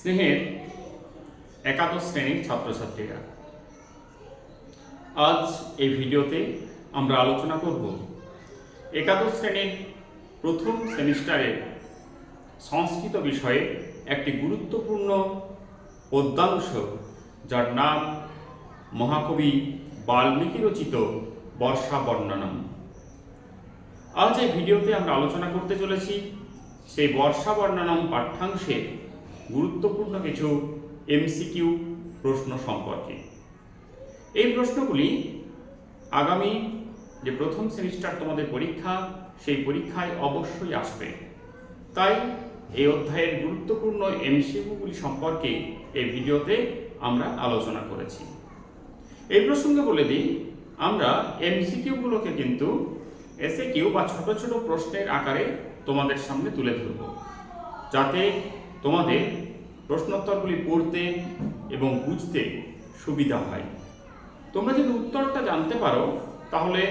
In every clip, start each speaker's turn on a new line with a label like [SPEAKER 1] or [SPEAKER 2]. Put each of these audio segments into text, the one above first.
[SPEAKER 1] স্নেহের একাদশ শ্রেণির ছাত্রছাত্রীরা, আজ এই ভিডিওতে আমরা আলোচনা করব একাদশ শ্রেণির প্রথম সেমিস্টারের সংস্কৃত বিষয়ে একটি গুরুত্বপূর্ণ পদ্যাংশ যার নাম মহাকবি বাল্মীকি রচিত বর্ষা বর্ণনম। আজ এই ভিডিওতে আমরা আলোচনা করতে চলেছি সেই বর্ষা বর্ণনম পাঠ্যাংশের গুরুত্বপূর্ণ কিছু এমসিকিউ প্রশ্ন সম্পর্কে। এই প্রশ্নগুলি আগামী যে প্রথম সেমিস্টার তোমাদের পরীক্ষা, সেই পরীক্ষায় অবশ্যই আসবে। তাই এই অধ্যায়ের গুরুত্বপূর্ণ এমসিকিউগুলি সম্পর্কে এই ভিডিওতে আমরা আলোচনা করেছি। এই প্রসঙ্গে বলে দিই, আমরা এমসিকিউগুলোকে কিন্তু এসে কিউ বা ছোট ছোট প্রশ্নের আকারে তোমাদের সামনে তুলে ধরব। যাতে তোমাদের প্রশ্নোত্তরগুলি পড়তে এবং বুঝতে সুবিধা হয়। তোমরা যদি উত্তরটা জানতে পারো, তাহলে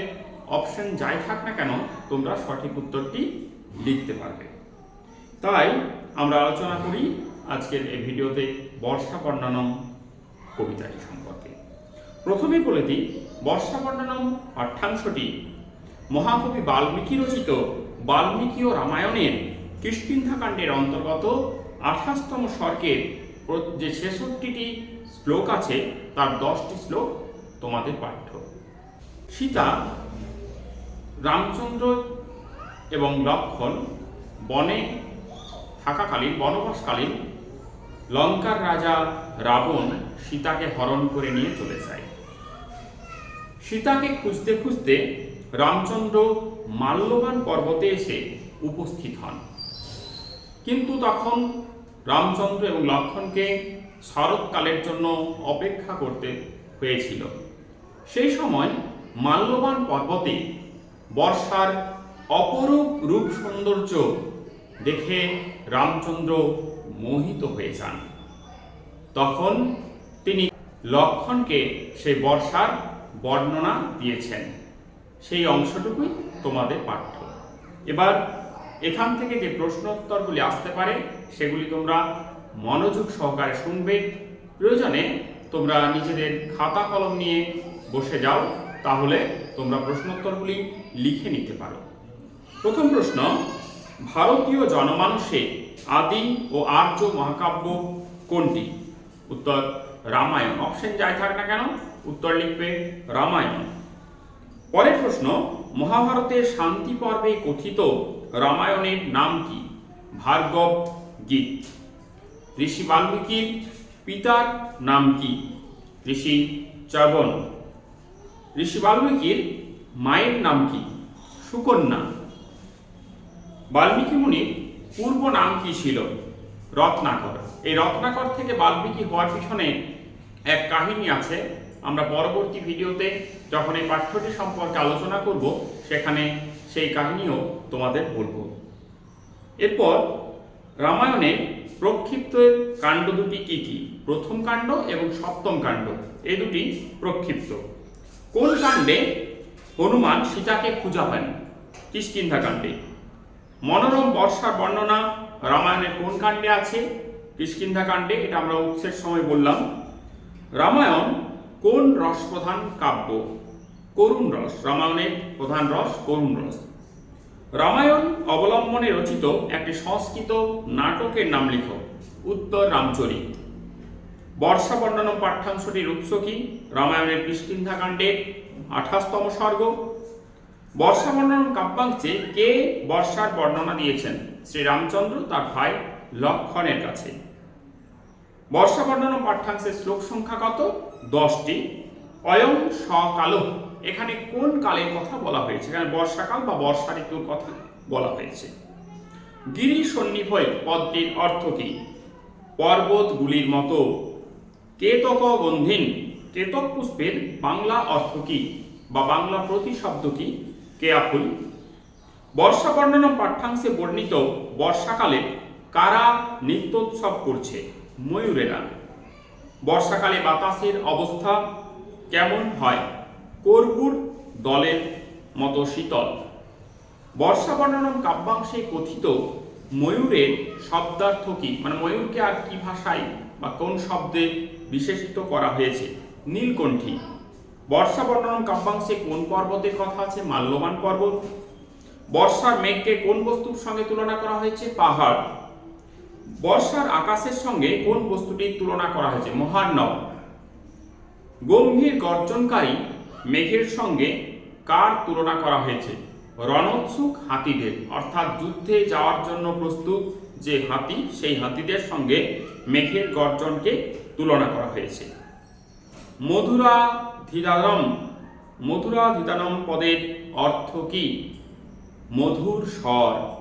[SPEAKER 1] অপশন যাই থাক না কেন, তোমরা সঠিক উত্তরটি লিখতে পারবে। তাই আমরা আলোচনা করি আজকের এই ভিডিওতে বর্ষা বর্ণনম কবিতাটি সম্পর্কে। প্রথমেই বলে দিই, বর্ষা বর্ণনম পাঠ্যাংশটি মহাকবি বাল্মীকি রচিত বাল্মীকি ও রামায়ণের কিষ্কিন্ধাকাণ্ডের অন্তর্গত আঠাশতম স্বর্গের যে ছেষট্টিটি শ্লোক আছে, তার দশটি শ্লোক তোমাদের পাঠ্য। সীতা, রামচন্দ্র এবং লক্ষণ বনে থাকাকালীন, বনবাসকালীন লঙ্কার রাজা রাবণ সীতাকে হরণ করে নিয়ে চলে যায়। সীতাকে খুঁজতে খুঁজতে রামচন্দ্র মাল্যবান পর্বতে এসে উপস্থিত হন। কিন্তু তখন রামচন্দ্র এবং লক্ষণকে শরৎকালের জন্য অপেক্ষা করতে হয়েছিল। সেই সময় মাল্যবান পর্বতে বর্ষার অপরূপ রূপ সৌন্দর্য দেখে রামচন্দ্র মোহিত হয়ে যান। তখন তিনি লক্ষণকে সেই বর্ষার বর্ণনা দিয়েছেন। সেই অংশটুকুই তোমাদের পাঠ্য। এবার এখান থেকে যে প্রশ্নোত্তরগুলি আসতে পারে, সেগুলি তোমরা মনোযোগ সহকারে শুনবে। প্রয়োজনে তোমরা নিজেদের খাতা কলম নিয়ে বসে যাও, তাহলে তোমরা প্রশ্নোত্তরগুলি লিখে নিতে পারো। প্রথম প্রশ্ন, ভারতীয় জনমানুষে আদি ও আর্য মহাকাব্য কোনটি? উত্তর, রামায়ণ। অপশন যাই থাক না কেন, উত্তর লিখবে রামায়ণ। পরের প্রশ্ন, মহাভারতের শান্তি পর্বে কথিত রামায়ণের নাম কি? ভার্গব গীত। ঋষি বাল্মীকির পিতার নাম কি? ঋষি চবন ঋষি বাল্মীকির মায়ের নাম কি? সুকন্যা। বাল্মীকি মুনির পূর্ব নাম কি ছিল? রত্নাকর। এই রত্নাকর থেকে বাল্মীকি হওয়ার পিছনে এক কাহিনী আছে। আমরা পরবর্তী ভিডিওতে যখন এই পাঠ্যটি সম্পর্কে আলোচনা করব, সেখানে সেই কাহিনীও তোমাদের বলব। এরপর রামায়ণে প্রক্ষিপ্তের কাণ্ড দুটি কি কি? প্রথম কাণ্ড এবং সপ্তম কাণ্ড, এই দুটি প্রক্ষিপ্ত। কোন কাণ্ডে হনুমান সীতাকে খুঁজা পান? কিষ্কিন্ধা কাণ্ডে। মনোরম বর্ষার বর্ণনা রামায়ণের কোন কাণ্ডে আছে? কিষ্কিন্ধা কাণ্ডে, এটা আমরা উৎসের সময় বললাম। রামায়ণ কোন রস প্রধান কাব্য? করুণ রস, রামায়ণের প্রধান রস করুণ রস। রামায়ণ অবলম্বনে রচিত একটি সংস্কৃত নাটকের নাম লিখো, উত্তর রামচরিত। বর্ষা বর্ণনম পাঠ্যাংশটির উৎস কি? রামায়ণের কিষ্কিন্ধা কাণ্ডের আঠাশতম স্বর্গ। বর্ষা বর্ণনম কাব্যাংশে কে বর্ষার বর্ণনা দিয়েছেন? শ্রী রামচন্দ্র, তার ভাই লক্ষণের কাছে। বর্ষা বর্ণনম পাঠ্যাংশের শ্লোক সংখ্যা কত? দশটি। অয়ং সকাল এখানে কোন কালের কথা বলা হয়েছে? এখানে বর্ষাকাল বা বর্ষা ঋতুর কথা বলা হয়েছে। গিরি সন্নিভয় পদটির অর্থ কি? পর্বতগুলির মতো। কেতক গন্ধীন কেতক পুষ্পের বাংলা অর্থ কি বা বাংলা প্রতিশব্দ কি? কেয়াফুল। বর্ষা বর্ণনম পাঠ্যাংশে বর্ণিত বর্ষাকালে কারা নৃত্যোৎসব করছে? ময়ূরেরা। বর্ষাকালে বাতাসের অবস্থা কেমন হয়? কর্পুর দলের মতো শীতল। বর্ষা বর্ণনম কাব্যাংশে কথিত ময়ূরের শব্দার্থ কি? মানে ময়ূরকে আর কি ভাষায় বা কোন শব্দে বিশেষিত করা হয়েছে? নীলকণ্ঠী। বর্ষা বর্ণনম কাব্যাংশে কোন পর্বতের কথা আছে? মাল্যবান পর্বত। বর্ষার মেঘকে কোন বস্তুর সঙ্গে তুলনা করা হয়েছে? পাহাড়। বর্ষার আকাশের সঙ্গে কোন বস্তুটির তুলনা করা হয়েছে? মহার্ণব। গম্ভীর গর্জনকারী মেঘের সঙ্গে কার তুলনা করা হয়েছে? রণোৎসুক হাতিদের। অর্থাৎ যুদ্ধে যাওয়ার জন্য প্রস্তুত যে হাতি, সেই হাতিদের সঙ্গে মেঘের গর্জনকে তুলনা করা হয়েছে। মধুরা ধিদানম মধুরা ধিদানম পদের অর্থ কি? মধুর স্বর।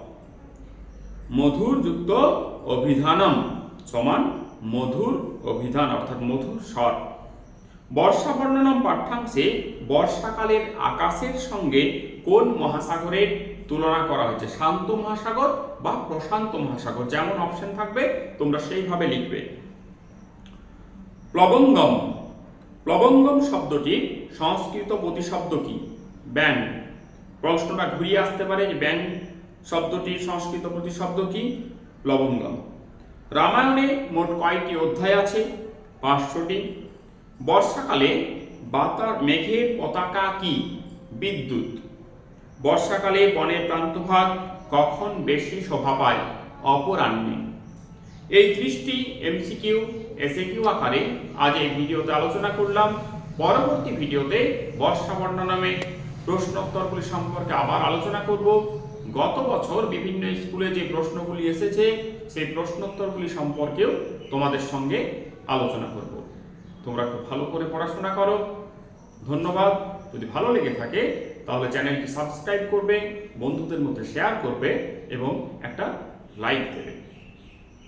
[SPEAKER 1] মধুর যুক্ত অভিধানম সমান মধুর অভিধান, অর্থাৎ মধুর স্বর। বর্ষা বর্ণনম পাঠ্যাংশে বর্ষাকালের আকাশের সঙ্গে কোন মহাসাগরের তুলনা করা হয়েছে? শান্ত মহাসাগর বা প্রশান্ত মহাসাগর? যেমন অপশন থাকবে, তোমরা সেইভাবে লিখবে। প্লবঙ্গম। প্লবঙ্গম শব্দটি সংস্কৃত প্রতিশব্দ কি? ব্যাং। প্রশ্নটা ঘুরিয়ে আসতে পারে যে ব্যাং শব্দটির সংস্কৃত প্রতিশব্দ কি? প্লবঙ্গম। রামায়ণে মোট কয়টি অধ্যায় আছে? পাঁচশোটি। বর্ষাকালে বাতার মেঘের পতাকা কি? বিদ্যুৎ। বর্ষাকালে বনের প্রান্তভাগ কখন বেশি শোভা পায়? অপরাহ্নে। এই ত্রিশটি এমসিকিউ এসএকিউ আকারে আজ এই ভিডিওতে আলোচনা করলাম। পরবর্তী ভিডিওতে বর্ষা বর্ণনামে প্রশ্নোত্তরগুলি সম্পর্কে আবার আলোচনা করব। গত বছর বিভিন্ন স্কুলে যে প্রশ্নগুলি এসেছে, সেই প্রশ্নোত্তরগুলি সম্পর্কেও তোমাদের সঙ্গে আলোচনা করব। তোমরা খুব ভালো করে পড়াশোনা করো। ধন্যবাদ। যদি ভালো লেগে থাকে, তাহলে চ্যানেলটি সাবস্ক্রাইব করবে, বন্ধুদের মধ্যে শেয়ার করবে এবং একটা লাইক দেবে।